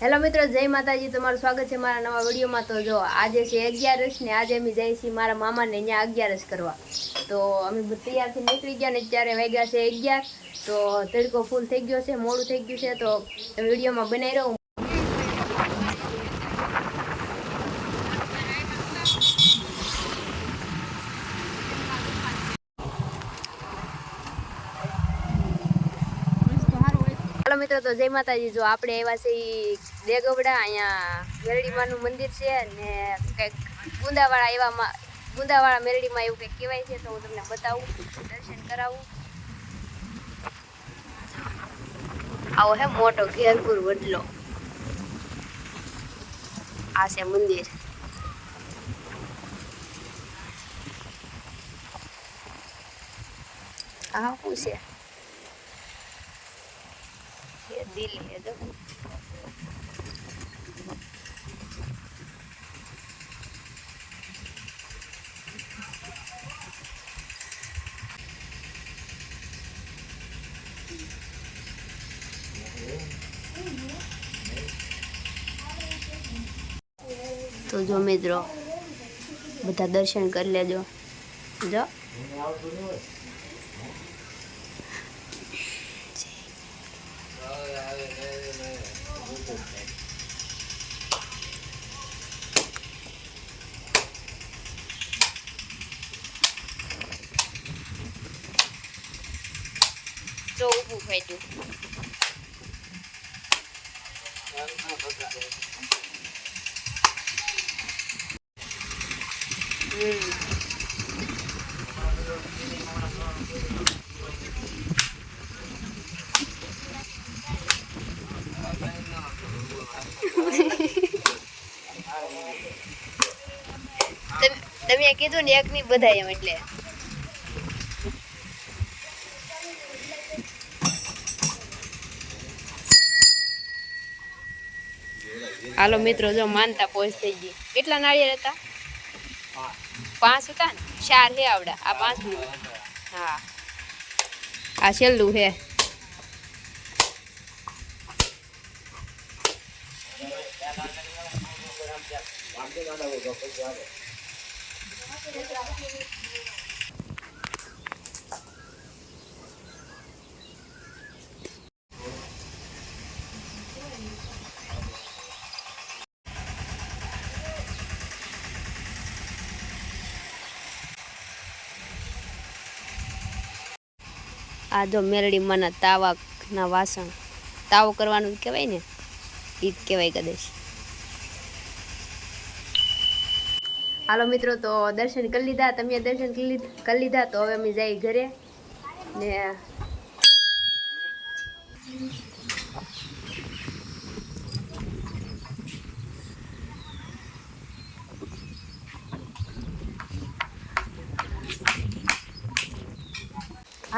Hello મિત્રો જય માતાજી તમારું સ્વાગત છે મારા નવા વિડીયોમાં. તો જો આજે છે અગિયારસ ને આજે અમે જઈએ છીએ મારા મામાને અહીંયા અગિયારસ કરવા. તો અમે તૈયારથી નીકળી ગયા ને અત્યારે વાગ્યા છે અગિયાર. તો તડકો ફૂલ થઈ ગયો છે મોડું થઈ ગયું છે તો તમે વિડીયોમાં બનાવી રહ્યો હાલો મિત્રો તો જય માતાજી જો આપણે આવ્યા છે ઈ દેગવડા અહીંયા મેરડીમાનું મંદિર છે ને કંઈક ગુંદાવાળા એવામાં, ગુંદાવાળા મેરડીમાં એવું કંઈક કહેવાય છે, તો હું તમને બતાવું, દર્શન કરાવું. આવો હે મોટો ઘેરપુર વડલો. આ છે મંદિર. આ શું છે? દિલ્હી હે તો જો મિત્રો બધા દર્શન કરી લેજો. જો. જો ઊભું ફાટ્યું તમે- કીધું ને એક ની બધા એમ એટલે. હાલો મિત્રો, જો માનતા પહોંચ થઈ ગઈ. કેટલા નાળિયેર હતા? પાંચ હતા ને ચાર હે આવડા આ પાંચમું હા. આ છેલ્લું હે. આ જો મેરડી માના તાવાના વાસણ, તાવો કરવાનું કહેવાય ને? એ જ કહેવાય કદાચ. હાલો મિત્રો, તો દર્શન કરી લીધા, તમે દર્શન કરી કરી લીધા, તો હવે અમે જઈ ઘરે ને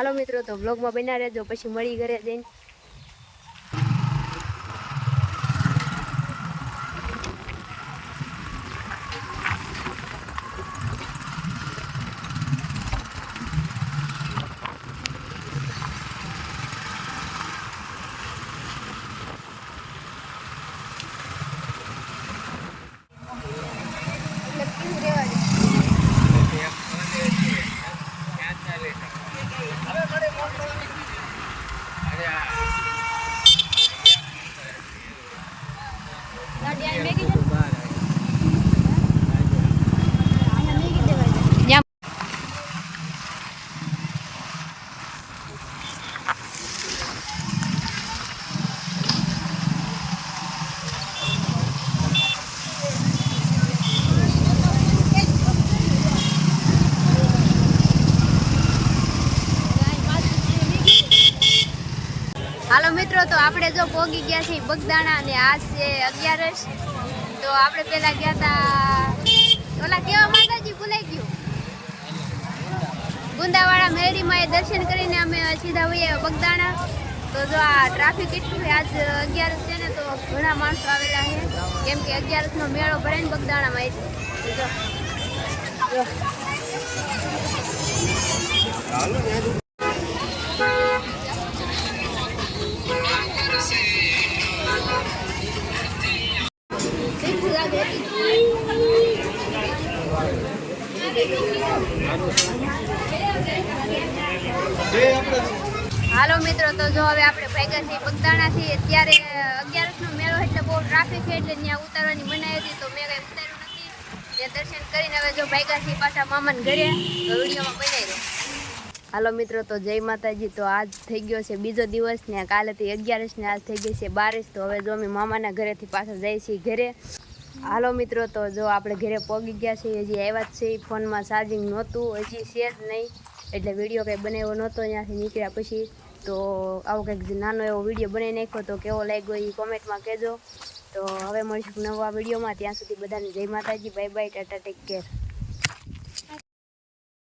હાલો મિત્રો તો બ્લોગમાં બન્યા રહેજો પછી મળી ઘરે જઈને. હાલો મિત્રો, તો આપણે જો પોગી ગયા છીએ બગદાણા અને આજ છે અગિયારસ. તો આપણે પેલા ગયા હતા ઓલા કેવા માતાજી ભૂલાઈ ગયું? ગુંદાવાળા મેરીમાં એ દર્શન કરીને અમે સીધા હોઈએ બગદાણા. તો જો આ ટ્રાફિક એટલું આજ અગિયારસ છે ને, તો ઘણા માણસો આવેલા છે. કેમ કે અગિયારસનો મેળો ભરાય ને બગદાણામાં જો જો. હાલો મિત્રો, તો જો હવે આપણે ભાગ્યા છીએ ત્યારે અત્યારે અગિયારસનો મેળો એટલે બહુ ટ્રાફિક છે એટલે ત્યાં ઉતારવાની મનાઈ હતી, તો મેં કઈ ઉતાર્યું નથી. ત્યાં દર્શન કરીને હવે જો ભાગ્યા છીએ પાછા મામાને ઘરે, તો વિડીયોમાં બનાવી દો હાલો મિત્રો, તો જય માતાજી. તો આજ થઈ ગયો છે બીજો દિવસ ને કાલેથી અગિયારસ ને આજ થઈ ગઈ છે બારીસ, તો હવે જો અમે મામાના ઘરેથી પાછા જઈએ છીએ ઘરે. હાલો મિત્રો, તો જો આપણે ઘરે પહોંચી ગયા છીએ, હજી આવ્યા જ છે ફોનમાં ચાર્જિંગ નહોતું, હજી છે જ નહીં. એટલે વીડિયો કંઈ બનાવ્યો નહોતો, ત્યાંથી નીકળ્યા પછી તો આવો કંઈક નાનો એવો વીડિયો બનાવી નાખ્યો તો કેવો લાગ્યો એ કોમેન્ટમાં કહેજો. તો હવે મળીશું નવા વિડીયોમાં, ત્યાં સુધી બધાને જય માતાજી, bye bye, tata, take care.